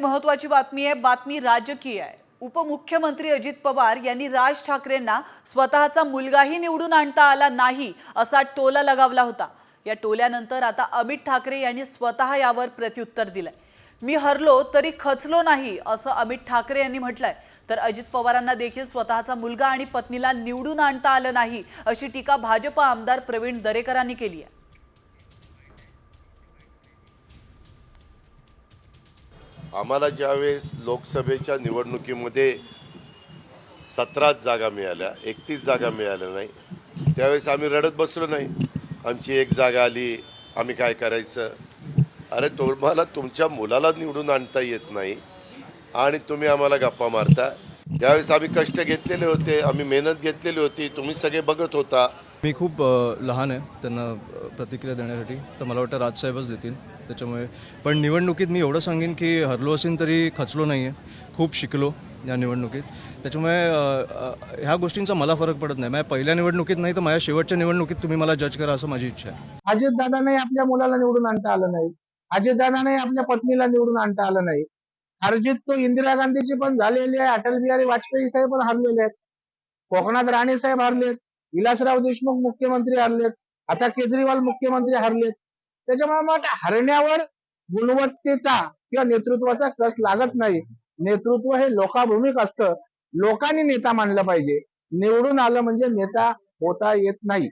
महत्वाची बातमी आहे बातमी राजकीय आहे. उपमुख्यमंत्री अजित पवार यांनी राज ठाकरेंना स्वतःचा मुलगाही निवडून आणता आला नाही असा टोला लगावला होता. या टोल्यानंतर आता अमित ठाकरे यांनी स्वतः यावर प्रत्युत्तर दिलंय. मी हरलो तरी खचलो नाही असं अमित ठाकरे यांनी म्हटलंय. तर अजित पवारांना देखील स्वतःचा मुलगा आणि पत्नीला निवडून आणता आलं नाही अशी टीका भाजप आमदार प्रवीण दरेकरांनी केली आहे. आम्हाला ज्यावेळेस लोकसभेच्या निवडणुकीमध्ये सतराच जागा मिळाल्या एकतीस जागा मिळाल्या नाही त्यावेळेस आम्ही रडत बसलो नाही. आमची एक जागा आली आम्ही काय करायचं? अरे तुम्हाला तुमच्या मुलाला निवडून आणता येत नाही आणि तुम्ही आम्हाला गप्पा मारता. त्यावेळेस आम्ही कष्ट घेतलेले होते आम्ही मेहनत घेतलेली होती तुम्ही सगळे बघत होता. मी खूप लहान आहे त्यांना प्रतिक्रिया देण्यासाठी. तर मला वाटतं राजसाहेबच देतील. त्याच्यामुळे पण निवडणुकीत मी एवढं सांगेन की हरलो असेल तरी खचलो नाही आहे खूप शिकलो या निवडणुकीत. त्याच्यामुळे ह्या गोष्टींचा मला फरक पडत नाही. माझ्या पहिल्या निवडणुकीत नाही तर माझ्या शेवटच्या निवडणुकीत तुम्ही मला जज करा असं माझी इच्छा आहे. अजितदादांनाही आपल्या मुलाला निवडून आणता आलं नाही. अजितदादांनाही आपल्या पत्नीला निवडून आणता आलं नाही. हरजित तो इंदिरा गांधीची पण झालेली आहे अटल बिहारी वाजपेयी साहेब पण हरलेले आहेत. कोकणात राणे साहेब हरलेत. विलासराव देशमुख मुख्यमंत्री हरलेत. आता केजरीवाल मुख्यमंत्री हरलेत. त्याच्यामुळे मग हरण्यावर गुणवत्तेचा किंवा नेतृत्वाचा कस लागत नाही. नेतृत्व हे लोकाभूमिक असतं. लोकांनी नेता मानलं पाहिजे. निवडून आलं म्हणजे नेता होता येत नाही.